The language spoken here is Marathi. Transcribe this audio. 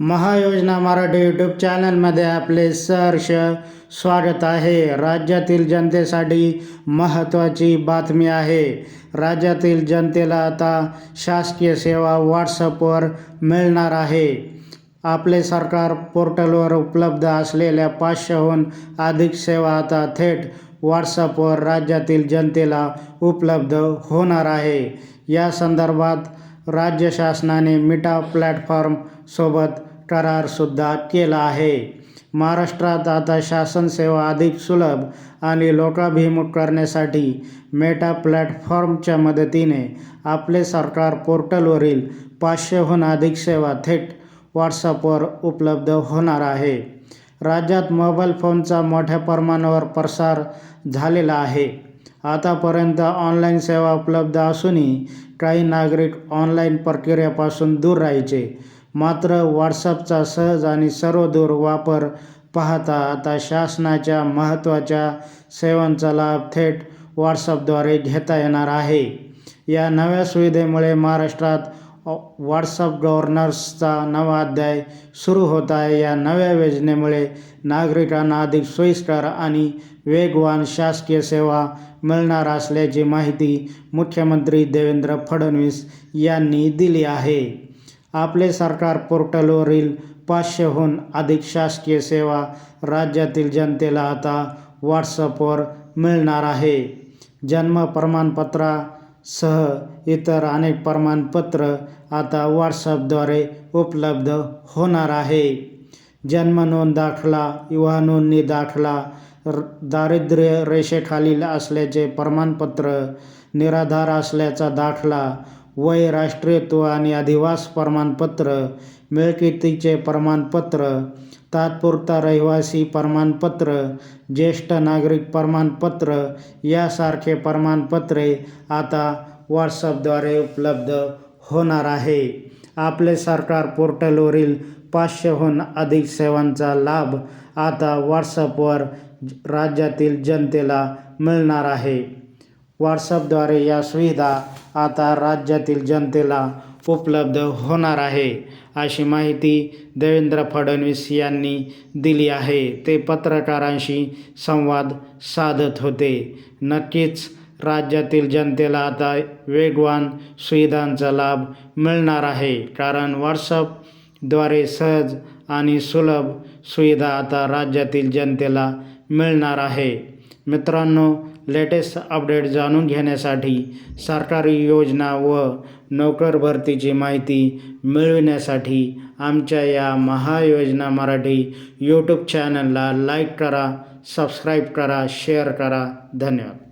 महायोजना मराठी यूट्यूब चॅनलमध्ये आपले सहर्ष स्वागत आहे. राज्यातील जनतेसाठी महत्त्वाची बातमी आहे. राज्यातील जनतेला आता शासकीय सेवा व्हॉट्सअपवर मिळणार आहे. आपले सरकार पोर्टलवर उपलब्ध असलेल्या पाचशेहून अधिक सेवा आता थेट व्हॉट्सअपवर राज्यातील जनतेला उपलब्ध होणार आहे. या संदर्भात राज्य शासनाने मिटा प्लॅटफॉर्मसोबत करारसुद्धा केला आहे. महाराष्ट्रात आता शासन सेवा अधिक सुलभ आणि लोकाभिमुख करण्यासाठी मेटा प्लॅटफॉर्मच्या मदतीने आपले सरकार पोर्टलवरील पाचशेहून अधिक सेवा थेट व्हॉट्सअपवर उपलब्ध होणार आहे. राज्यात मोबाईल फोनचा मोठ्या प्रमाणावर प्रसार झालेला आहे. आतापर्यंत ऑनलाईन सेवा उपलब्ध असूनही काही नागरिक ऑनलाईन प्रक्रियेपासून दूर राहायचे. मात्र व्हॉट्सअपचा सहज आणि सर्वदूर वापर पाहता आता शासनाच्या महत्त्वाच्या सेवांचा लाभ थेट व्हॉट्सअपद्वारे घेता येणार आहे. या नव्या सुविधेमुळे महाराष्ट्रात व्हॉट्सअप गव्हर्नर्सचा नवा अध्याय सुरू होत आहे. या नव्या योजनेमुळे नागरिकांना अधिक सोयीस्कर आणि वेगवान शासकीय सेवा मिळणार असल्याची माहिती मुख्यमंत्री देवेंद्र फडणवीस यांनी दिली आहे. आपले सरकार पोर्टलवरील पाचशेहून अधिक शासकीय सेवा राज्यातील जनतेला आता व्हॉट्सअपवर मिळणार आहे. जन्म सह इतर अनेक प्रमाणपत्र आता व्हॉट्सअपद्वारे उपलब्ध होणार आहे. जन्म नोंद दाखला विवाह नोंदणी दाखला दारिद्र्य रेषेखालील असल्याचे प्रमाणपत्र निराधार असल्याचा दाखला वय राष्ट्रीयत्व आणि अधिवास प्रमाणपत्र मिळकतीचे प्रमाणपत्र तात्पुरता रहिवासी प्रमाणपत्र ज्येष्ठ नागरिक प्रमाणपत्र यासारखे प्रमाणपत्रे आता व्हॉट्सअपद्वारे उपलब्ध होणार आहे. आपले सरकार पोर्टलवरील पाचशेहून अधिक सेवांचा लाभ आता व्हॉट्सअपवर राज्यातील जनतेला मिळणार आहे. व्हॉट्सअपद्वारे या सुविधा आता राज्यातील जनतेला उपलब्ध होणार आहे अशी माहिती देवेंद्र फडणवीस यांनी दिली आहे. ते पत्रकारांशी संवाद साधत होते. नक्कीच राज्यातील जनतेला आता वेगवान सुविधांचा लाभ मिळणार आहे कारण व्हॉट्सअपद्वारे सहज आणि सुलभ सुविधा आता राज्यातील जनतेला मिळणार आहे. मित्रांनो लेटेस्ट अपडेट जाणून घेण्यासाठी सरकारी योजना व नोकर भरतीची माहिती मिळविण्यासाठी आमच्या या महायोजना मराठी यूट्यूब चॅनलला लाईक करा सबस्क्राईब करा शेअर करा. धन्यवाद.